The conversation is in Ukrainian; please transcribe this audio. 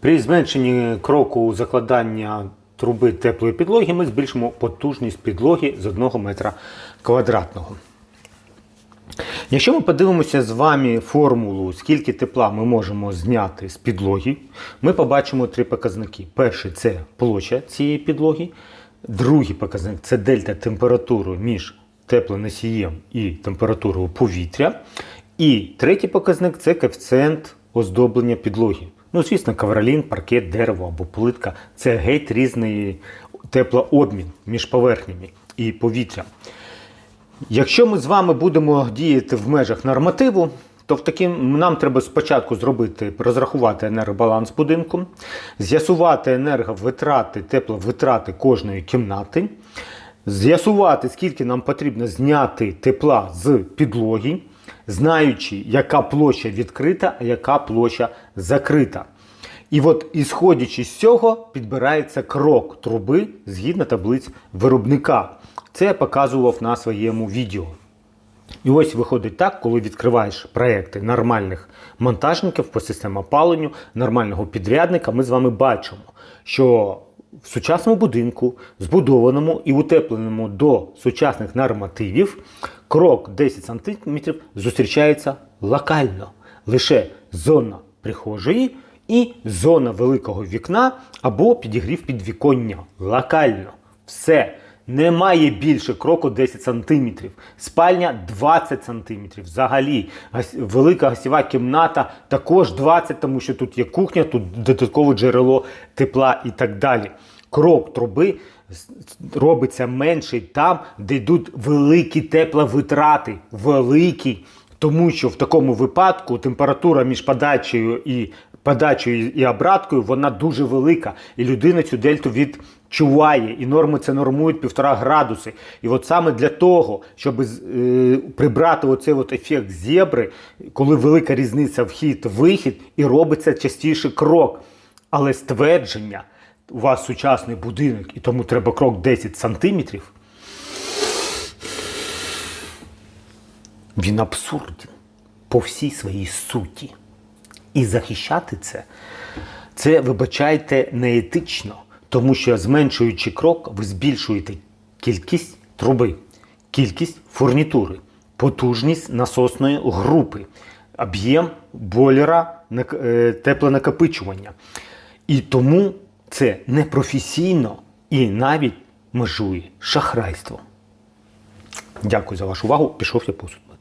При зменшенні кроку закладання труби теплої підлоги ми збільшимо потужність підлоги з 1 метра квадратного. Якщо ми подивимося з вами формулу, скільки тепла ми можемо зняти з підлоги, ми побачимо три показники. Перший це площа цієї підлоги, другий показник це дельта температури між теплоносієм і температурою повітря. І третій показник це коефіцієнт оздоблення підлоги. Ну, звісно, ковролін, паркет, дерево або плитка це геть різний теплообмін між поверхнями і повітрям. Якщо ми з вами будемо діяти в межах нормативу, то в таким нам треба спочатку зробити, розрахувати енергобаланс будинку, з'ясувати енерговитрати, тепловитрати кожної кімнати, з'ясувати, скільки нам потрібно зняти тепла з підлоги, знаючи, яка площа відкрита, а яка площа закрита. І от, ісходячи з цього, підбирається крок труби згідно таблиць виробника. Це я показував на своєму відео. І ось виходить так, коли відкриваєш проекти нормальних монтажників по системі опаленню, нормального підрядника, ми з вами бачимо, що в сучасному будинку, збудованому і утепленому до сучасних нормативів, крок 10 см зустрічається локально. Лише зона прихожої і зона великого вікна або підігрів підвіконня. Локально. Все. Немає більше кроку 10 см. Спальня 20 см. Взагалі, велика гостєва кімната також 20, тому що тут є кухня, тут додаткове джерело тепла і так далі. Крок труби робиться менший там, де йдуть великі тепловитрати. Великі. Тому що в такому випадку температура між подачею і подачею і обраткою вона дуже велика, і людина цю дельту відчуває, і норми це нормують півтора градуси. І от саме для того, щоб е, прибрати оцей от ефект зебри, коли велика різниця вхід-вихід, і робиться частіше крок. Але ствердження, у вас сучасний будинок, і тому треба крок 10 сантиметрів, він абсурден по всій своїй суті. І захищати це, це, вибачайте, неетично, тому що зменшуючи крок, ви збільшуєте кількість труби, кількість фурнітури, потужність насосної групи, об'єм бойлера е, теплонакопичування. І тому це непрофесійно і навіть межує шахрайством. Дякую за вашу увагу. Пішов я посуд.